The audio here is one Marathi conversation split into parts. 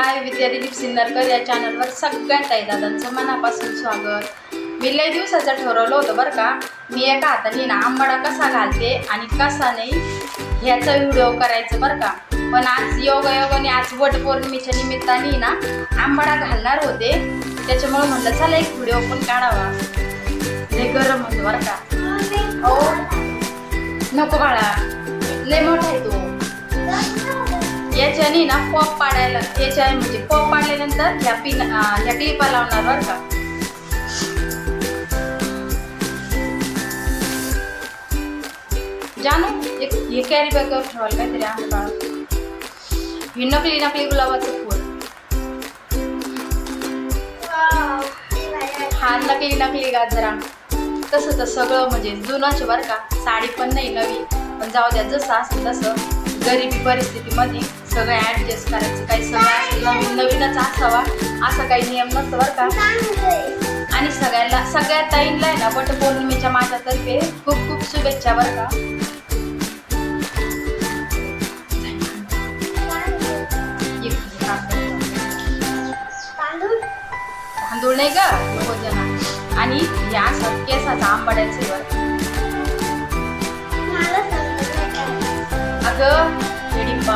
हाय विद्या दिलीप सिन्नरकर या चॅनलवर सगळ्या ताई दादांचं मनापासून स्वागत. मी लय दिवसाचं ठरवलं होतं बरं का. मी एका हाताने ना आंबाडा कसा घालते आणि कसा नाही ह्याचा व्हिडिओ करायचं बरं का. पण आज योगायोगाने आज वटपौर्णिमेच्या निमित्ताने ना आंबाडा घालणार होते. त्याच्यामुळे म्हणलं चला एक व्हिडिओ पण काढावा. लय गरम होतं बरं का. हो नको बाळा. लय मोठा आहे तो. याच्याने ना पॉप पाडायला याच्या म्हणजे पॉप पाडल्यानंतर ह्या पिन अं, ह्या क्लिपा लावणार बरं का. जानू एक हे कॅरी बॅगवर ठेवायला काहीतरी आहे बाळा हे नकली नकली गुलाबाचं फूल. हा नकली नकली गाजरा. तसं तर सगळं म्हणजे जुनाचे बरं का. साडी पण नाही नवी पण जाऊ द्या जसं असं तसं. गरिबी परिस्थितीमध्ये सगळं ॲडजस्ट करायचं काही सगळं नवीन नवीनच असावा असा काही नियम नसतं बरं का. आणि सगळ्यांना सगळ्या ताईंना आहे ना वटपौर्णिमेच्या माझ्यातर्फे खूप खूप शुभेच्छा बरं का. तांदूळ नाही का? भोजना आणि या असं केसाचा आंबाड्याचे वर. अगं हिडिंबा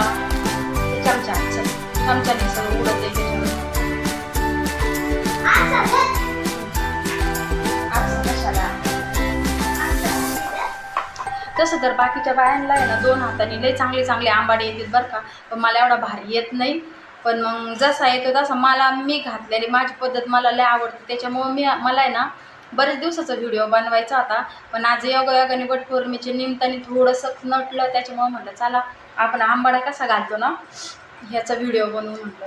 ते चमचा चमच्याने सगळं उडत आहे त्याच्यावर. तसं तर बाकीच्या बायांना आहे ना दोन हाताने लय चांगले चांगले आंबाडे येतात बरं का. पण मला एवढा भारी येत नाही. पण मग जसा येतो तसा मला मी घातलेली माझी पद्धत मला लय आवडते. त्याच्यामुळं मी मला आहे ना बरेच दिवसाचा व्हिडिओ बनवायचा होता. पण आज योगायोगाने वटपौर्णिमेच्या निमित्ताने थोडंसं नटलं त्याच्यामुळं म्हटलं चला आपण आंबाडा कसा घालतो ना ह्याचा व्हिडिओ बनवू म्हटलं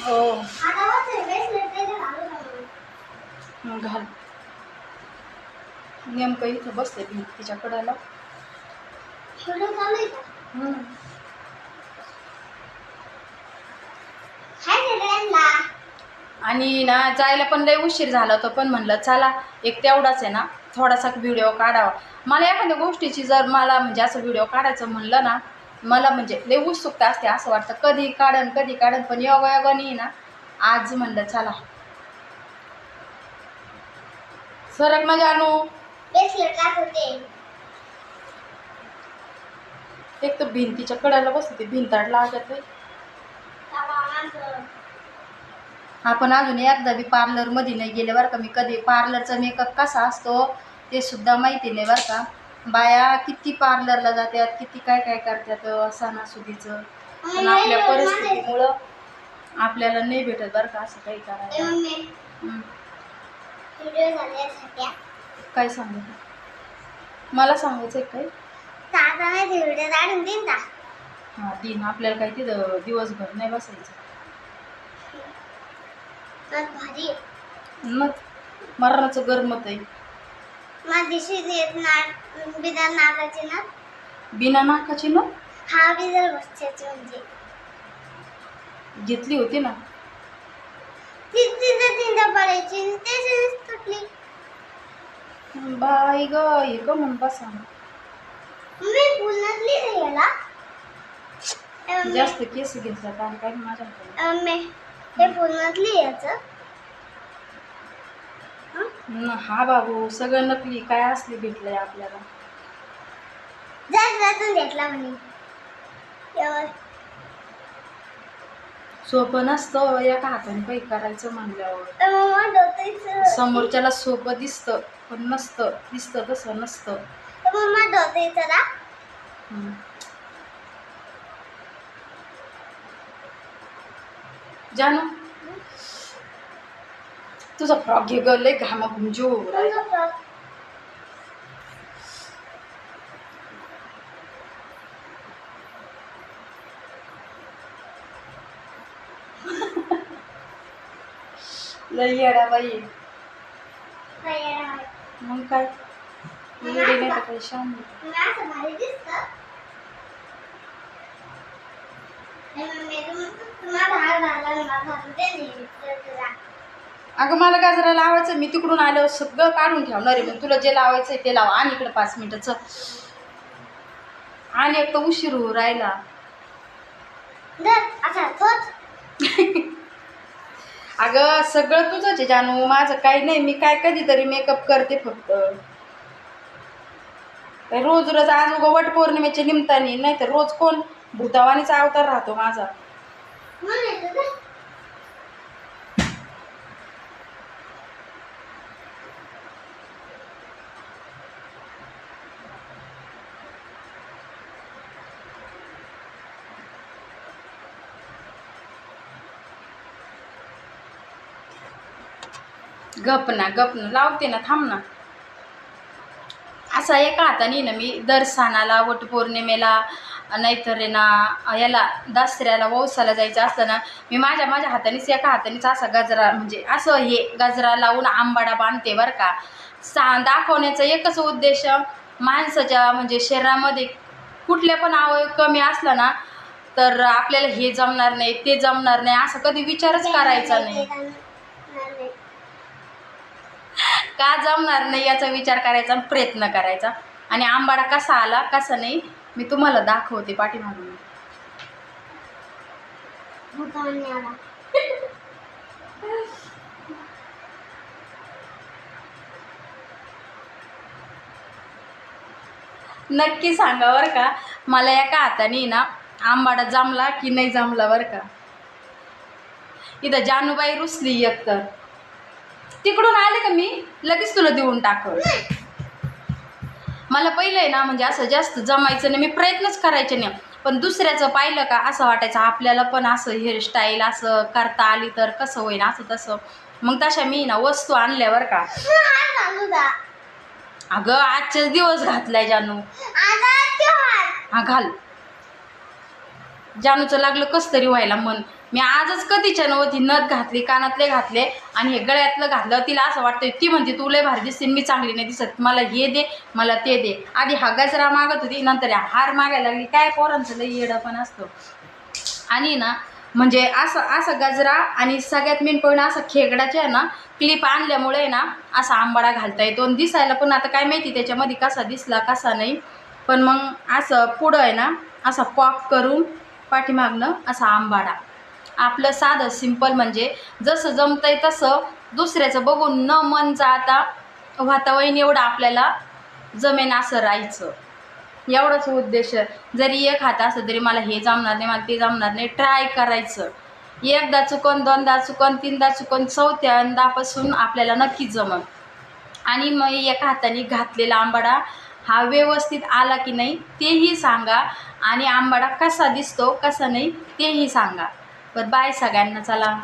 हो. घाल. नेमकं इथं बसले तिच्या कडाला. आणि ना जायला पण लय उशीर झाला होता पण म्हणलं चला एक तेवढाच आहे ना थोडासा व्हिडिओ काढावा. मला एखाद्या गोष्टीची जर मला म्हणजे असं व्हिडिओ काढायचं म्हणलं ना मला म्हणजे लय उत्सुकता असते असं वाटतं कधी काढन कधी काढन पण योगायोगाने ना. आज म्हणलं चला. सरक माझ्या अनु एक तर भिंतीच्या कड्याला बसते भिंताड लागत आहे आपण अजून एकदा बी पार्लरमध्ये नाही गेले बरं का. मी कधी पार्लरचा मेकअप कसा असतो ते सुद्धा माहिती नाही बरं का. बाया किती पार्लरला जातात किती काय काय करतात सणासुदीचं. पण आपल्या परिस्थितीमुळं आपल्याला नाही भेटत बरं का असं काही करायला. काय सांगू? मला सांगायचं आहे काय हां दिन आपल्याला काही तिथं दिवसभर नाही बसायचं. मग मरणाचं गरमत आहे. माझी बिना नाकाचे ना? बिना नाकाची ना हा बिदर बसच्याचे म्हणजे घेतली होती ना? ती तिथं तिथं पडायची आणि त्याच्यानेच तुटली बाई ग हे ग म्हणून बसा मी पुण्यातली नाही याला ए मम्मी, जास्त केस घेतला आणि काय मम्मी, हे याचं. हा? बाबू सगळं नकली काय असले भेटलंय आपल्याला? घेतला म्हणे. सोपं नसतं एका हाताने काही करायचं म्हणल्यावर. समोरच्याला सोपं दिसतं पण नसतं दिसतं तसं नसतं. जानू? तुझा फ्रॉक घे ग लय घामा फ्रॉक लय येडा बाई. मग काय? येडी नाही तर अगं मला गाजरा लावायचं. मी तिकडून आल्यावर सगळं काढून ठेवणार आहे. मग तुला जे लावायचं आहे ते लाव. आणि इकडे पाच मिनिटाचं. आणि एक तर उशीर होऊ राहिला. अगं सगळं तुझंच आहे जानू. माझं काही नाही. मी काय कधीतरी मेकअप करते फक्त. रोज रोज आज उगा वट पौर्णिमेच्या निमित्ताने नाही तर रोज कोण? भूतावानीचा अवतार राहतो माझा. गप ना गप ना. लावते ना थांब ना. असा एका हाताने ना मी दर सणाला वटपौर्णिमेला नाहीतर ना याला दसऱ्याला वौसाला जायचं असतं ना मी माझ्या माझ्या हातानेच एका हातानेच असा गजरा म्हणजे असं हे गजरा लावून आंबाडा बांधते बरं का सा दाखवण्याचा एकच उद्देश माणसाच्या म्हणजे शरीरामध्ये कुठल्या पण आवय कमी असला ना तर आपल्याला हे जमणार नाही ते जमणार नाही असं कधी विचारच करायचा नाही. का जमणार नाही याचा विचार करायचा प्रयत्न करायचा? आणि आंबाडा कसा आला कसा नाही मी तुम्हाला दाखवते पाठीमागून. नक्की सांगा बरं का मला एका हाताने ना आंबाडा जमला की नाही जमला बरं का? इथं जानूबाई रुसली एकतर तिकडून आले का मी? लगेच तुला देऊन टाकल. मला पहिलं आहे ना म्हणजे असं जास्त जमायचं नाही मी प्रयत्नच करायचे नाही. पण दुसऱ्याचं पाहिलं का असं वाटायचं आपल्याला पण असं हेअरस्टाईल असं करता आली तर कसं होईन असं तसं. मग तशा मी ना वस्तू आणल्यावर का. हा अगं आजचेच दिवस घातलाय जानू. हा घाल. जानूचं लागलं कस तरी व्हायला मन. मी आजच कधीच्या नव्हती नथ घातली कानातले घातले आणि हे गळ्यातलं घातलं. तिला असं वाटतंय ती म्हणते तू लय भारी दिसते मी चांगली नाही दिसत. मला हे दे मला ते दे. आधी हा गजरा मागत होती नंतर या हार मागायला लागली. काय पोरांचं लय येडं पण असतं. आणि ना म्हणजे असं असं गजरा आणि सगळ्यात मेन पॉईंट असं खेकडाचे आहे ना क्लिप आणल्यामुळे ना असा आंबाडा घालता येतो. आणि दिसायला पण आता काय माहिती त्याच्यामध्ये कसा दिसला कसा नाही. पण मग असं पुढं आहे ना असा पॉप करून पाठीमागणं असा आंबाडा. आपलं साधं सिंपल म्हणजे जसं जमतंय तसं दुसऱ्याचं बघून न मन जाता वातावरण एवढं आपल्याला जमेन असं राहायचं. एवढंच उद्देश. जरी एक हात असं तरी मला हे जमणार नाही मला ते जमणार नाही. ट्राय करायचं. एकदा चुकन दोनदा चुकन तीनदा चुकन चौथ्यांदापासून आपल्याला नक्की जमन. आणि मग एका हाताने घातलेला आंबाडा हा व्यवस्थित आला की नाही तेही सांगा. आणि आंबाडा कसा दिसतो कसा नाही तेही सांगा. बरं बाय सगळ्यांना चला.